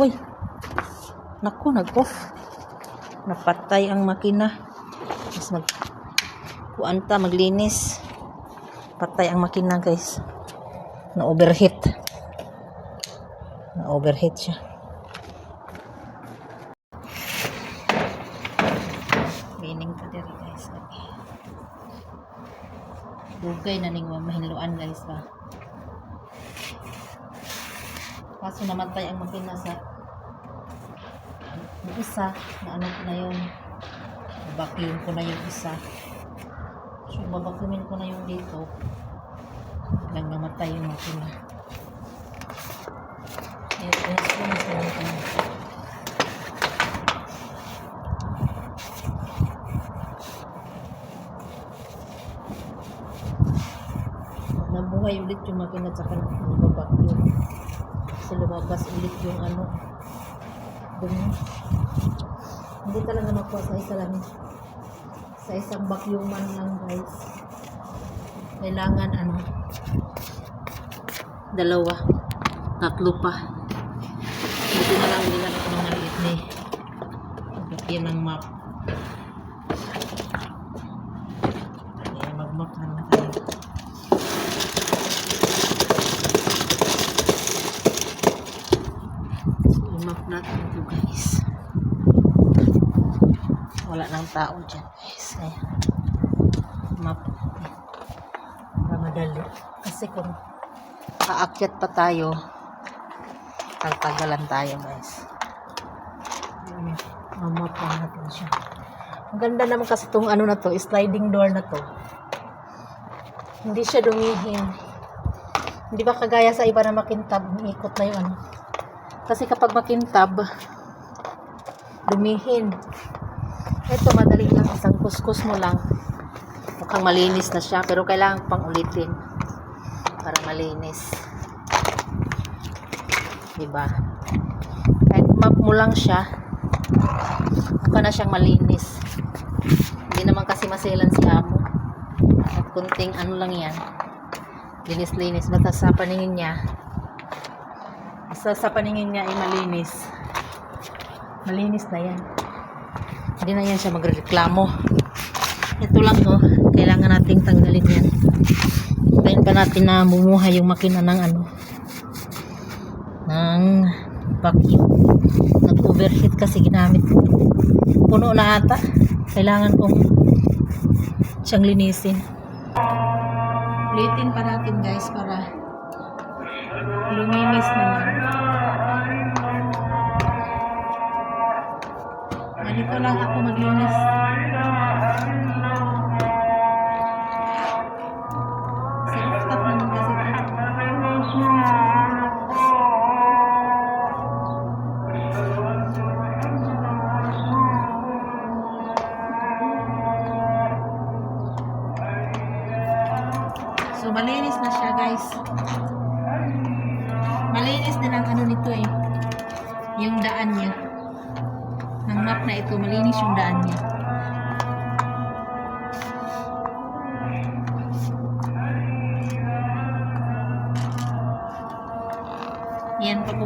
Uy. Naku, nag-off. Napatay ang makina. Mas mag kuanta maglinis. Patay ang makina, guys. Na overheat. Na overheat siya. Meaning ka diri, guys. Dugay na ning mahinluan, guys, ba. Kaso namatay ang makina sa yung isa, na ano ko na yun, vacuum ko na yung isa. So, babakumin ko na yung dito. Lang namatay yung makina. Yes, yes. Nabuhay ulit yung makina at saka nababacuum. Kasi lumabas ulit yung ano, dumi. Hindi talaga nakuha sa isa lang. Sa isang vacuuman lang guys. Kailangan ano, dalawa, tatlo pa. Buti na lang nila ako ng maliit ni Pagkakyan ng map. Kaya mag-map na lang tayo. I-map natin ito guys. Wala nang tao dyan guys. Kaya map. Para madali. Kasi kung aakyat pa tayo tagtagalan tayo guys. Mamap lang natin siya. Ang ganda naman kasi itong ano na to sliding door na to. Hindi siya dumihin hindi ba kagaya sa iba na makintab ikot na yung ano kasi kapag makintab, dumihin. Ito, madali lang. Isang kuskus mo lang. Mukhang malinis na siya. Pero kailangan pang ulitin. Para malinis. Diba? Kahit map mo lang siya, mukha na siyang malinis. Hindi naman kasi maselan si amo. At kunting ano lang yan. Linis-linis. Basta sa paningin niya, sa, sa paningin niya ay malinis. Malinis na yan. Hindi na yan siya magreklamo. Ito lang oh, kailangan nating tanggalin yan. Hintayin pa natin na bumuhay yung makina ng ano, ng vacuum. Nag-overheat kasi ginamit. Puno na ata. Kailangan kong siyang linisin. Ulitin pa natin guys para luminis naman. Lang ako maglinis. Rooftop naman kasi ito. So, malinis na siya guys. Malinis din ang ano nito eh. Yung daan niya. Mengap na ito, malinis yung daan niya. Yan, pag